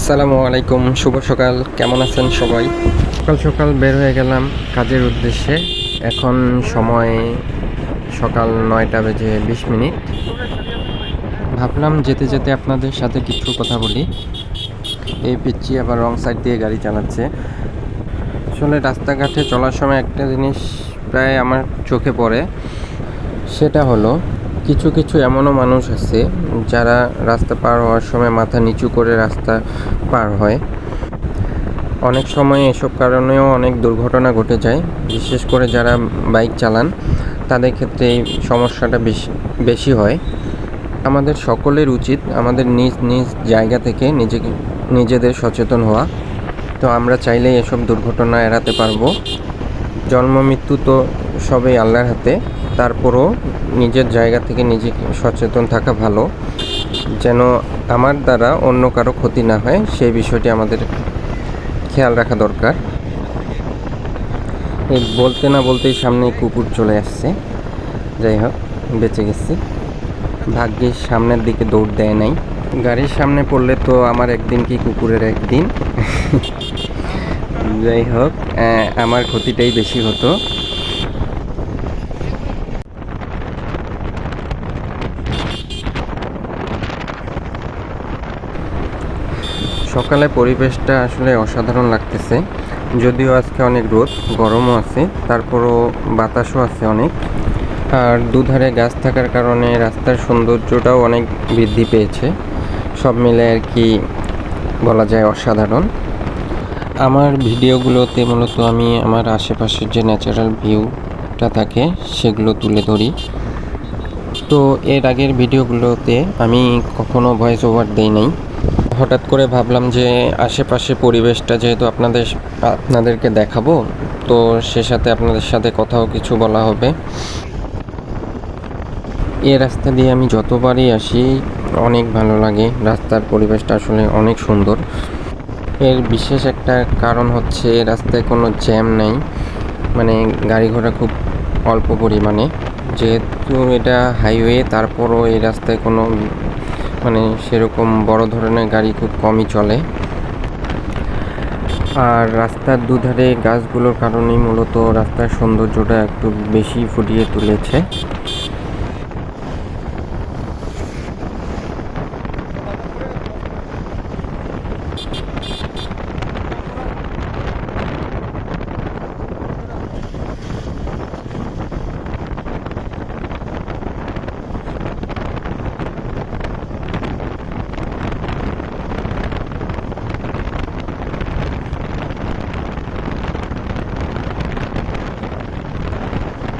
আসসালামু আলাইকুম, শুভ সকাল। কেমন আছেন সবাই? সকাল সকাল বের হয়ে গেলাম কাজের উদ্দেশ্যে। এখন সময় সকাল নয়টা বেজে বিশ মিনিট। ভাবলাম যেতে যেতে আপনাদের সাথে কিছু কথা বলি। এই পিচ্ছি আবার রং সাইড দিয়ে গাড়ি চালাচ্ছে। আসলে রাস্তাঘাটে চলার সময় একটা জিনিস প্রায় আমার চোখে পড়ে। সেটা হলো কিছু কিছু এমনও মানুষ আছে যারা রাস্তা পার হওয়ার সময় মাথা নিচু করে রাস্তা পার হয়। অনেক সময় এসব কারণেও অনেক দুর্ঘটনা ঘটে যায়। বিশেষ করে যারা বাইক চালান, তাদের ক্ষেত্রে এই সমস্যাটা বেশি বেশি হয়। আমাদের সকলের উচিত আমাদের নিজ নিজ জায়গা থেকে নিজেকে, নিজেদের সচেতন হওয়া। তো আমরা চাইলেই এসব দুর্ঘটনা এড়াতে পারব। জন্ম, মৃত্যু তো সবই আল্লাহর হাতে। তারপরও নিজের জায়গা থেকে নিজেকে সচেতন থাকা ভালো। যেন আমার দ্বারা অন্য কারও ক্ষতি না হয়, সেই বিষয়টি আমাদের খেয়াল রাখা দরকার। এই বলতে না বলতেই সামনে কুকুর চলে আসছে। যাই হোক, বেঁচে গেছি। ভাগ্যের সামনের দিকে দৌড় দেয় নাই। গাড়ির সামনে পড়লে তো আমার একদিন কি কুকুরের একদিন? যাই হোক আমার ক্ষতিটাই বেশি হতো। সকালে পরিবেশটা আসলে অসাধারণ লাগতেছে। যদিও আজকে অনেক রোদ, গরমও আছে, তারপরও বাতাসও আছে অনেক। আর দুধারে গাছ থাকার কারণে রাস্তার সৌন্দর্যটাও অনেক বৃদ্ধি পেয়েছে। সব মিলে আর কি বলা যায় অসাধারণ। আমার ভিডিওগুলোতে মূলত আমি আমার আশেপাশের যে ন্যাচারাল ভিউটা থাকে, সেগুলো তুলে ধরি। তো এর আগের ভিডিওগুলোতে আমি কখনো ভয়েস ওভার দেই নাই। হঠাৎ করে ভাবলাম যে আশেপাশে পরিবেশটা যেহেতু আপনাদের আপনাদেরকে দেখাবো, তো সে সাথে আপনাদের সাথে কথাও কিছু বলা হবে। এই রাস্তা দিয়ে আমি যতবারই আসি, অনেক ভালো লাগে। রাস্তার পরিবেশটা আসলে অনেক সুন্দর। এর বিশেষ একটা কারণ হচ্ছে রাস্তায় কোনো জ্যাম নেই। মানে গাড়ি ঘোড়া খুব অল্প পরিমাণে। যেহেতু এটা হাইওয়ে, তারপরও এই রাস্তায় কোনো মানে সেরকম বড় ধরনের গাড়ি খুব কমই চলে। আর রাস্তার দুধারে গাছগুলোর কারণেই মূলত রাস্তার সৌন্দর্যটা একটু বেশি ফুটিয়ে তুলেছে।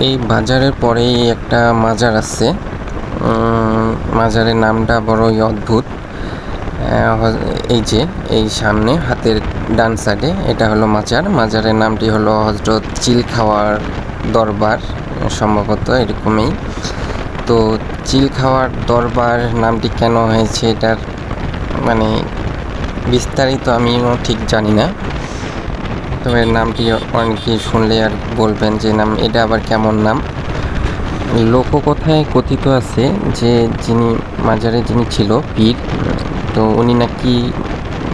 এই বাজারের পরেই একটা মাজার আছে। মাজারের নামটা বড়ই অদ্ভুত। এই যে, এই সামনে, হাতের ডান সাইডে এটা হলো মাজার। মাজারের নামটি হলো হজরত চিল খাওয়ার দরবার, সম্ভবত এরকমই। তো চিল খাওয়ার দরবার নামটি কেন হয়েছে এটার মানে বিস্তারিত আমিও ঠিক জানি না। তবে নামটি অনেকে শুনলে আর বলবেন যে নাম, এটা আবার কেমন নাম? লোককথায় কথিত আছে যে যিনি মাজারে যিনি ছিল, পীর, তো উনি নাকি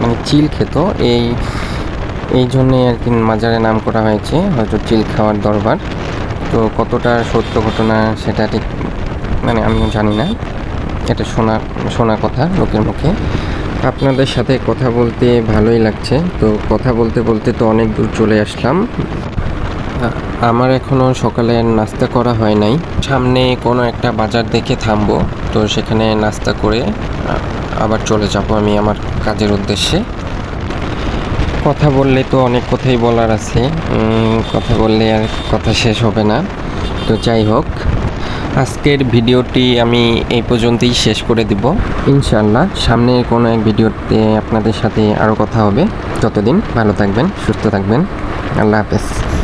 মানে চিল খেত। এই এই জন্যে আর কি মাজারে নাম করা হয়েছে, হয়তো চিল খাওয়ার দরবার। তো কতটা সত্য ঘটনা সেটা ঠিক মানে আমিও জানি না। এটা শোনা শোনা কথা লোকের মুখে। আপনাদের সাথে কথা বলতে ভালোই লাগছে। তো কথা বলতে বলতে তো অনেক দূর চলে আসলাম। আমার এখনও সকালে নাস্তা করা হয় নাই। সামনে কোনো একটা বাজার দেখে থামবো। তো সেখানে নাস্তা করে আবার চলে যাব আমি আমার কাজের উদ্দেশ্যে। কথা বললে তো অনেক কথাই বলার আছে। কথা বললে আর কথা শেষ হবে না। তো যাই হোক। আজকের ভিডিওটি আমি এই পর্যন্তই শেষ করে দিব। ইনশাল্লাহ সামনের কোনো এক ভিডিওতে আপনাদের সাথে আরও কথা হবে। যতদিন ভালো থাকবেন, সুস্থ থাকবেন। আল্লাহ হাফেজ।